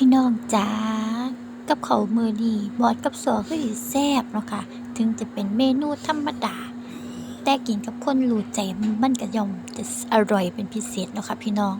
พี่น้องจ๋ากับเขามือดีบอดกับสอคือแซ่บเนาะค่ะ ถึงจะเป็นเมนูธรรมดา แต่กินกับคนรู้ใจมันก็ย่อมจะอร่อยเป็นพิเศษเนาะค่ะพี่น้อง